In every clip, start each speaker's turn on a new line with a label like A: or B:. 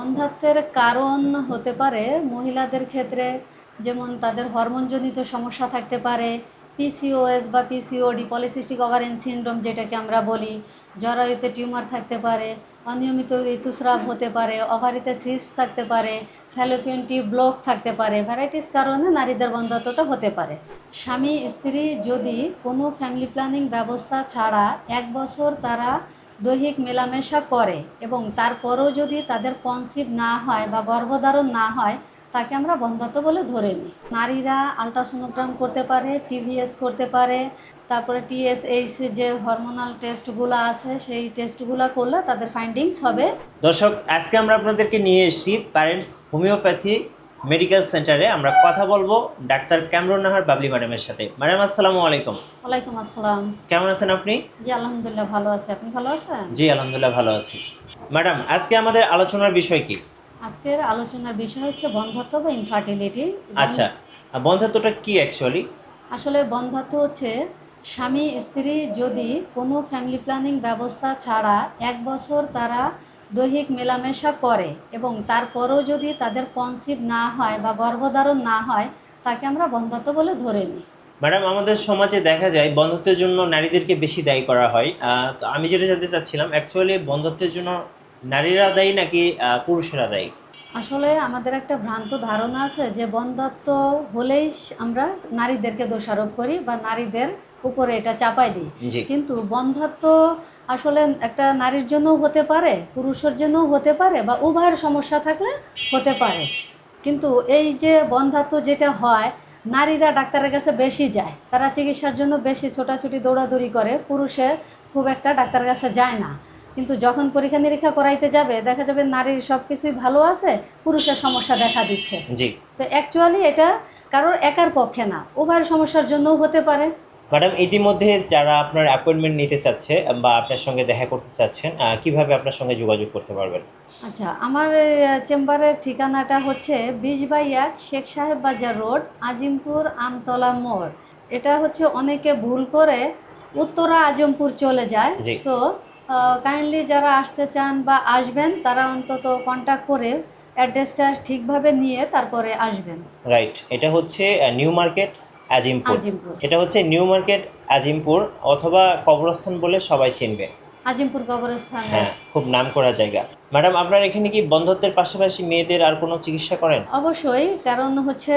A: বন্ধ্যাত্বের কারণ হতে পারে মহিলাদের ক্ষেত্রে, যেমন তাদের হরমোনজনিত সমস্যা থাকতে পারে পিসিওএস বা পিসিওডি পলিসিস্টিক ওভারেন সিনড্রোম যেটাকে আমরা বলি, জরায়ুতে টিউমার থাকতে পারে, অনিয়মিত ঋতুস্রাব হতে পারে ওভারিতে সিস্ট থাকতে পারে ফ্যালোপিয়ান টিউব ব্লক থাকতে পারে ভ্যারাইটিস কারণে নারীদের বন্ধ্যাত্বটা হতে পারে। স্বামী, স্ত্রী যদি কোনো ফ্যামিলি প্ল্যানিং ব্যবস্থা ছাড়া এক বছর তারা দৈহিক মেলামেশা করে এবং তারপরেও যদি তাদের কনসিভ না হয় বা গর্ভধারণ না হয়, তাকে আমরা বন্ধাত্ব বলে ধরে নিই। নারীরা আলট্রাসোনোগ্রাম করতে পারে টিভিএস করতে পারে, তারপরে টিএসএইচ যে হরমোনাল টেস্টগুলো আছে, সেই টেস্টগুলো করলে তাদের ফাইন্ডিংস হবে।
B: দর্শক, আজকে আমরা আপনাদেরকে নিয়ে এসেছি প্যারেন্টস হোমিওপ্যাথি মেডিকেল সেন্টারে আমরা কথা বলব ডাক্তার ক্যামরুন নাহার বাবলি ম্যাডামের সাথে। ম্যাডাম আসসালামু আলাইকুম।
A: ওয়ালাইকুম আসসালাম।
B: কেমন আছেন আপনি?
A: জি আলহামদুলিল্লাহ ভালো আছি। আপনি ভালো আছেন?
B: জি আলহামদুলিল্লাহ ভালো আছি। ম্যাডাম আজকে আমাদের আলোচনার বিষয় কি?
A: আজকের আলোচনার বিষয় হচ্ছে বন্ধাত্ব বা ইনফার্টিলিটি
B: আচ্ছা বন্ধাত্বটা কি অ্যাকচুয়ালি
A: আসলে বন্ধাত্ব হচ্ছে স্বামী স্ত্রী যদি কোনো ফ্যামিলি প্ল্যানিং ব্যবস্থা ছাড়া এক বছর তারা দৈহিক মেলামেশা করে এবং তারপরও যদি তাদের কনসিভ না হয় বা গর্ভধারণ না হয়, তাকে আমরা বন্ধাত্ব বলে ধরে নিই।
B: ম্যাডাম, আমাদের সমাজে দেখা যায় বন্ধত্বের জন্য নারীদেরকে বেশি দায়ী করা হয়। তো আমি যেটা জানতে চাচ্ছিলাম অ্যাকচুয়ালি বন্ধত্বের জন্য নারীরা দায়ী নাকি পুরুষেরা দায়ী?
A: আসলে আমাদের একটা ভ্রান্ত ধারণা আছে যে বন্ধাত্ব হলেই আমরা নারীদেরকে দোষারোপ করি বা নারীদের উপরে এটা চাপাই দিই। কিন্তু বন্ধাত্ব আসলে একটা নারীর জন্যও হতে পারে পুরুষের জন্যও হতে পারে বা উভয়ের সমস্যা থাকলে হতে পারে। কিন্তু এই যে বন্ধাত্ব যেটা হয় নারীরা ডাক্তারের কাছে বেশি যায়। তারা চিকিৎসার জন্য বেশি ছোটাছুটি দৌড়াদৌড়ি করে। পুরুষে খুব একটা ডাক্তারের কাছে যায় না। কিন্তু যখন পরীক্ষা নিরীক্ষা করাইতে যাবে দেখা যাবে নারীর সব কিছুই ভালো আছে পুরুষের সমস্যা দেখা দিচ্ছে।
B: জি।
A: তো অ্যাকচুয়ালি এটা কারোর একার পক্ষে না ওভার সমস্যার জন্যও হতে পারে।
B: ম্যাডাম ইতিমধ্যে যারা আপনার অ্যাপয়েন্টমেন্ট নিতে চাচ্ছে বা আপনার সঙ্গে দেখা করতে চাচ্ছেন কীভাবে আপনার সঙ্গে যোগাযোগ করতে পারবেন?
A: আচ্ছা আমার চেম্বারের ঠিকানাটা হচ্ছে বিশ বাই এক শেখ সাহেব বাজার রোড আজিমপুর আমতলা মোড়। এটা হচ্ছে অনেকে ভুল করে উত্তরা আজমপুর চলে যায়। তো কাইন্ডলি যারা আসতে চান বা আসবেন তারা অন্তত কন্ট্যাক্ট করে অ্যাড্রেসটা ঠিকভাবে নিয়ে তারপরে আসবেন।
B: রাইট এটা হচ্ছে নিউ মার্কেট আজিমপুর এটা হচ্ছে নিউ মার্কেট আজিমপুর অথবা কবরস্থান বলে সবাই চিনবে।
A: আজিমপুর কবরস্থান।
B: হ্যাঁ খুব নাম করা জায়গা। ম্যাডাম আপনার এখানে কি বন্ধত্বের পাশাপাশি মেয়েদের আর কোনো চিকিৎসা করেন?
A: অবশ্যই কারণ হচ্ছে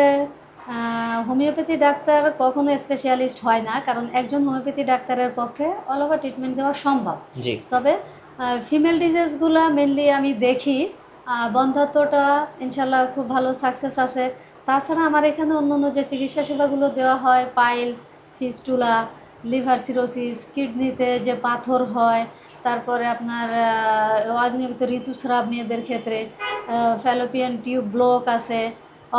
A: হোমিওপ্যাথি ডাক্তার কখনো স্পেশালিস্ট হয় না কারণ একজন হোমিওপ্যাথি ডাক্তারের পক্ষে অল ওভার ট্রিটমেন্ট দেওয়া সম্ভব। তবে ফিমেল ডিজিজগুলো মেনলি আমি দেখি আহ, বন্ধাত্বটা ইনশাল্লাহ খুব ভালো সাকসেস আছে। তাছাড়া আমার এখানে অন্য অন্য যে চিকিৎসা সেবাগুলো দেওয়া হয় পাইলস ফিস্টুলা লিভার সিরোসিস কিডনিতে যে পাথর হয় তারপরে আপনার অনিয়মিত ঋতুস্রাব মেয়েদের ক্ষেত্রে ফ্যালোপিয়ান টিউব ব্লক আছে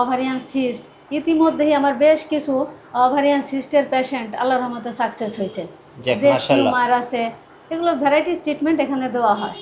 A: ওভারিয়ান সিস্ট ইতিমধ্যেই আমার বেশ কিছু ওভারিয়ান সিস্টের পেশেন্ট আল্লাহ রহমতে সাকসেস হয়েছে। ব্রেস্ট টিউমার আছে এগুলো ভ্যারাইটিস ট্রিটমেন্ট এখানে দেওয়া হয়।